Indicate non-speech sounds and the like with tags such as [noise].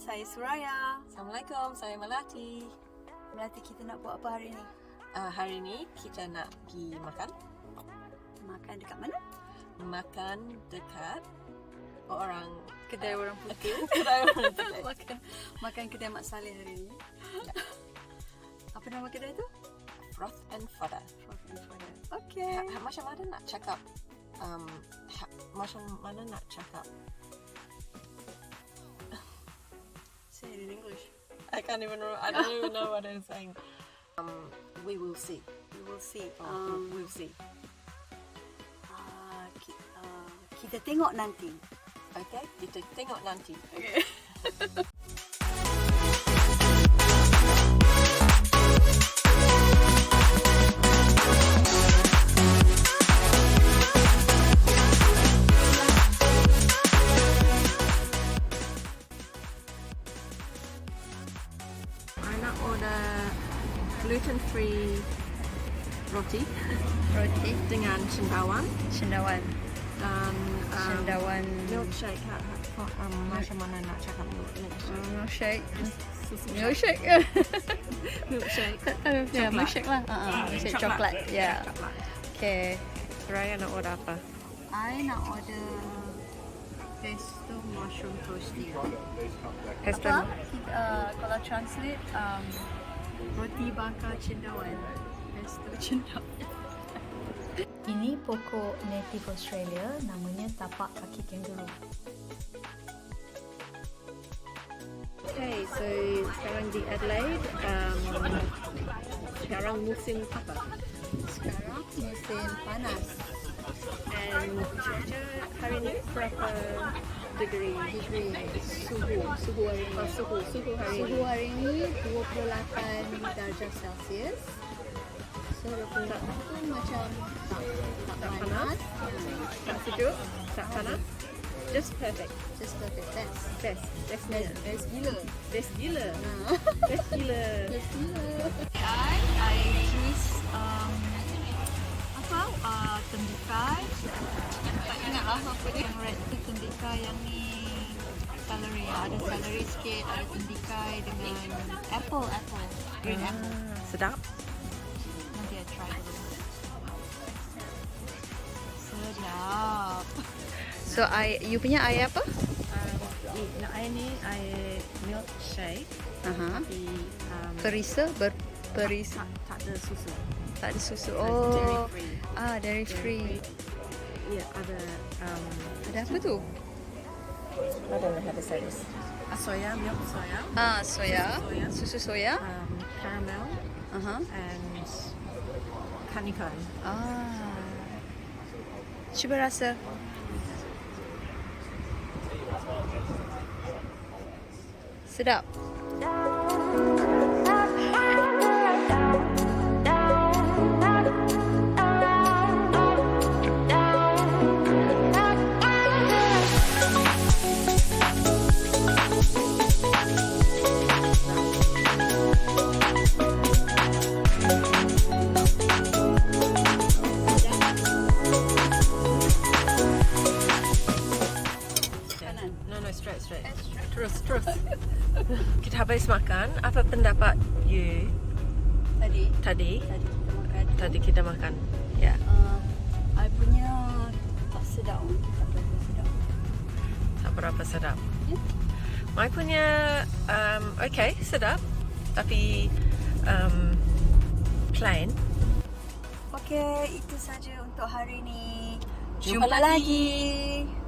Suraya. Assalamualaikum, saya Melati. Melati kita nak buat apa hari ni? Uh, hari ni kita nak pergi makan. Makan dekat mana? Makan dekat orang Kedai orang [laughs] putih. kedai orang putih. [laughs] makan makan kedai Mak Saleh hari ni. Ya. Apa nama kedai tu? Froth and Fodder. Okay. Ha, ha, macam mana nak cakap um, ha, macam mana nak cakap I can't even know, I don't even know what I'm saying. Um, we will see. We will see. Oh, Um, we'll see. ki, ah, kita tengok nanti. Okay, kita tengok nanti. I [laughs] gluten free roti Roti dengan cendawan cendawan. dan um, Cendawan. milkshake. Ha, ha, um, macam mana nak cakap milkshake? Milkshake. Susu Milkshake. milkshake. Ya, milkshake lah. Uh, uh, milkshake coklat. Ya. Coklat. Okay. Raya nak order apa? I nak order pesto mushroom toasty. Pesto. Apa? Kita, uh, kalau translate um, roti bakar cendawan. Pesto [laughs] cendawan. Ini pokok native Australia namanya tapak kaki kangaroo. Okay, so sekarang di Adelaide, um, sekarang musim apa? Sekarang musim panas. And cuaca berapa degree? Degree. Suhu, suhu hari ni. Oh, suhu, suhu hari Suhu ni. hari ini 28 darjah Celsius. So 28 tu macam tak, tak, Tak panas. Tak sejuk, tak panas. Just perfect. Just perfect. Best. Best Best, best gila. Best gila. Best gila. Best gila. I, I choose um, apa? Uh, tembikai. Ingat lah apa dia yang red tu tembikai yang ni celery. Ada celery sikit, ada tembikai dengan apple, apple. Green apple. Ah, sedap. Nanti I try dulu. Sedap. So I you punya air apa? Um, ni, nak air ni air milkshake. Aha. Tapi um, Perisa ber perisa tak, tak ada susu. tak ada susu. Dairy Oh. free. Ah, dairy free. Ya, ada um, Ada apa tu? I don't know how to say this. A soya, milk soya, Ah, soya. Soya. Susu soya. um, caramel, Aha. and kanikan. Ah. Cuba rasa. Sedap. No, straight, straight. Terus, terus. Kita habis makan. Apa pendapat you Tadi, tadi? tadi kita makan. Tadi kita makan. Ya. Yeah. Uh, I punya tak sedap. Tak berapa sedap. Tak berapa sedap. Ya. My punya um, okay, sedap. Tapi um, plain. Okey, itu saja untuk hari ini. Jumpa Jumpa lagi. lagi.